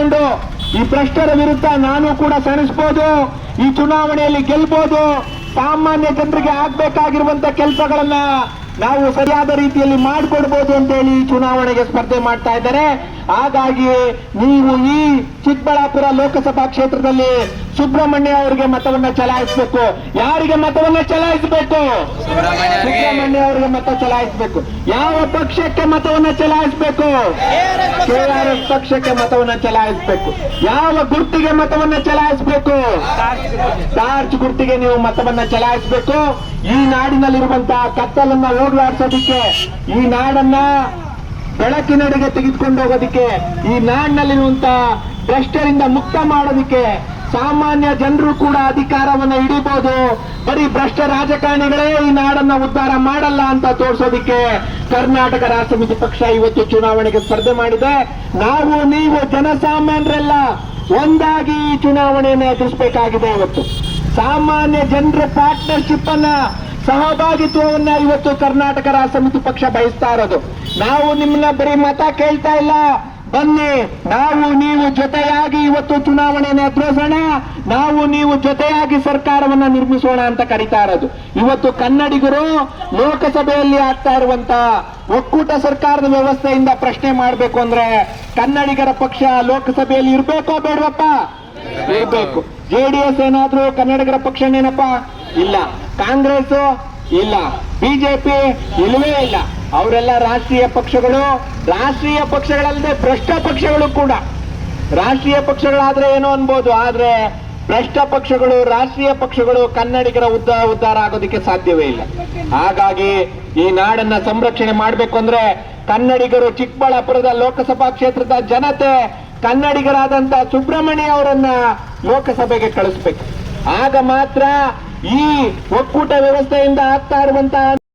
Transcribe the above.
ಮಾಡಿಕೊಂಡು ಈ ಭ್ರಷ್ಟರ ವಿರುದ್ಧ ನಾನು ಕೂಡ ಸೆಣಸ್ಬೋದು, ಈ ಚುನಾವಣೆಯಲ್ಲಿ ಗೆಲ್ಬೋದು, ಸಾಮಾನ್ಯ ಜನರಿಗೆ ಆಗ್ಬೇಕಾಗಿರುವಂತ ಕೆಲಸಗಳನ್ನ ನಾವು ಸರಿಯಾದ ರೀತಿಯಲ್ಲಿ ಮಾಡಿಕೊಡ್ಬೋದು ಅಂತೇಳಿ ಈ ಚುನಾವಣೆಗೆ ಸ್ಪರ್ಧೆ ಮಾಡ್ತಾ ಇದ್ದಾರೆ. ಹಾಗಾಗಿ ನೀವು ಈ ಚಿಕ್ಕಬಳ್ಳಾಪುರ ಲೋಕಸಭಾ ಕ್ಷೇತ್ರದಲ್ಲಿ ಸುಬ್ರಹ್ಮಣ್ಯ ಅವರಿಗೆ ಮತವನ್ನ ಚಲಾಯಿಸಬೇಕು. ಯಾರಿಗೆ ಮತವನ್ನ ಚಲಾಯಿಸಬೇಕು? ಸುಬ್ರಹ್ಮಣ್ಯ ಅವರಿಗೆ ಮತ ಚಲಾಯಿಸಬೇಕು. ಯಾವ ಪಕ್ಷಕ್ಕೆ ಮತವನ್ನ ಚಲಾಯಿಸಬೇಕು? ಕೆಆರ್ಎಸ್ ಪಕ್ಷಕ್ಕೆ ಮತವನ್ನ ಚಲಾಯಿಸಬೇಕು. ಯಾವ ಗುರ್ತಿಗೆ ಮತವನ್ನ ಚಲಾಯಿಸಬೇಕು? ಟಾರ್ಚ್ ಗುರ್ತಿಗೆ ನೀವು ಮತವನ್ನ ಚಲಾಯಿಸಬೇಕು. ಈ ನಾಡಿನಲ್ಲಿರುವಂತಹ ಕತ್ತಲನ್ನ ಹೋಗಲಾಡಿಸೋದಿಕ್ಕೆ ಈ ನಾಡನ್ನ ಬೆಳಕಿನೆಡೆಗೆ ತೆಗೆದುಕೊಂಡು ಹೋಗೋದಿಕ್ಕೆ ಈ ನಾಡಿನಲ್ಲಿರುವಂತಹ ಭ್ರಷ್ಟರಿಂದ ಮುಕ್ತ ಮಾಡೋದಿಕ್ಕೆ ಸಾಮಾನ್ಯ ಜನರು ಕೂಡ ಅಧಿಕಾರವನ್ನ ಹಿಡಿಬಹುದು ಬರೀ ಭ್ರಷ್ಟ ರಾಜಕಾರಣಿಗಳೇ ಈ ನಾಡನ್ನ ಉದ್ಧಾರ ಮಾಡಲ್ಲ ಅಂತ ತೋರಿಸೋದಿಕ್ಕೆ ಕರ್ನಾಟಕ ರಾಷ್ಟ್ರ ಸಮಿತಿ ಪಕ್ಷ ಇವತ್ತು ಚುನಾವಣೆಗೆ ಸ್ಪರ್ಧೆ ಮಾಡಿದೆ. ನಾವು, ನೀವು ಜನಸಾಮಾನ್ಯರೆಲ್ಲ ಒಂದಾಗಿ ಈ ಚುನಾವಣೆಯನ್ನು ಎದುರಿಸಬೇಕಾಗಿದೆ ಇವತ್ತು. ಸಾಮಾನ್ಯ ಜನರ ಪಾರ್ಟ್ನರ್ಶಿಪ್ ಅನ್ನ ಸಹಭಾಗಿತ್ವವನ್ನ ಇವತ್ತು ಕರ್ನಾಟಕ ರಾಷ್ಟ್ರ ಸಮಿತಿ ಪಕ್ಷ ಬಯಸ್ತಾ ಇರೋದು. ನಾವು ನಿಮ್ಮನ್ನ ಬರೀ ಮತ ಕೇಳ್ತಾ ಇಲ್ಲ. ಬನ್ನಿ, ನಾವು ನೀವು ಜೊತೆಯಾಗಿ ಇವತ್ತು ಚುನಾವಣೆಯನ್ನು ಎದುರಿಸೋಣ ನಾವು ನೀವು ಜೊತೆಯಾಗಿ ಸರ್ಕಾರವನ್ನ ನಿರ್ಮಿಸೋಣ ಅಂತ ಕರಿತಾ ಇರೋದು. ಇವತ್ತು ಕನ್ನಡಿಗರು ಲೋಕಸಭೆಯಲ್ಲಿ ಆಗ್ತಾ ಇರುವಂತ ಒಕ್ಕೂಟ ಸರ್ಕಾರದ ವ್ಯವಸ್ಥೆಯಿಂದ ಪ್ರಶ್ನೆ ಮಾಡಬೇಕು ಅಂದ್ರೆ ಕನ್ನಡಿಗರ ಪಕ್ಷ ಲೋಕಸಭೆಯಲ್ಲಿ ಇರ್ಬೇಕೋ ಬೇಡವಪ್ಪ? ಇರ್ಬೇಕು. ಜೆಡಿಎಸ್ ಏನಾದ್ರೂ ಕನ್ನಡಿಗರ ಪಕ್ಷನೇನಪ್ಪ? ಇಲ್ಲ. ಕಾಂಗ್ರೆಸ್ ಇಲ್ಲ. ಬಿಜೆಪಿ ಇಲ್ಲವೇ ಇಲ್ಲ. ಅವರೆಲ್ಲ ರಾಷ್ಟ್ರೀಯ ಪಕ್ಷಗಳು, ರಾಷ್ಟ್ರೀಯ ಪಕ್ಷಗಳಲ್ಲದೆ ಭ್ರಷ್ಟ ಪಕ್ಷಗಳು ಕೂಡ. ರಾಷ್ಟ್ರೀಯ ಪಕ್ಷಗಳಾದ್ರೆ ಏನೋ ಅನ್ಬೋದು? ಆದ್ರೆ ಭ್ರಷ್ಟ ಪಕ್ಷಗಳು, ರಾಷ್ಟ್ರೀಯ ಪಕ್ಷಗಳು ಕನ್ನಡಿಗರ ಉದ್ದ, ಉದ್ಧಾರ ಆಗೋದಿಕ್ಕೆ ಸಾಧ್ಯವೇ ಇಲ್ಲ. ಹಾಗಾಗಿ ಈ ನಾಡನ್ನ ಸಂರಕ್ಷಣೆ ಮಾಡ್ಬೇಕು ಅಂದ್ರೆ ಕನ್ನಡಿಗರು ಚಿಕ್ಕಬಳ್ಳಾಪುರದ ಲೋಕಸಭಾ ಕ್ಷೇತ್ರದ ಜನತೆ, ಕನ್ನಡಿಗರಾದಂತ ಸುಬ್ರಹ್ಮಣ್ಯ ಅವರನ್ನ ಲೋಕಸಭೆಗೆ ಕಳಿಸ್ಬೇಕು. ಆಗ ಮಾತ್ರ ಈ ಒಕ್ಕೂಟ ವ್ಯವಸ್ಥೆಯಿಂದ ಆಗ್ತಾ ಇರುವಂತಹ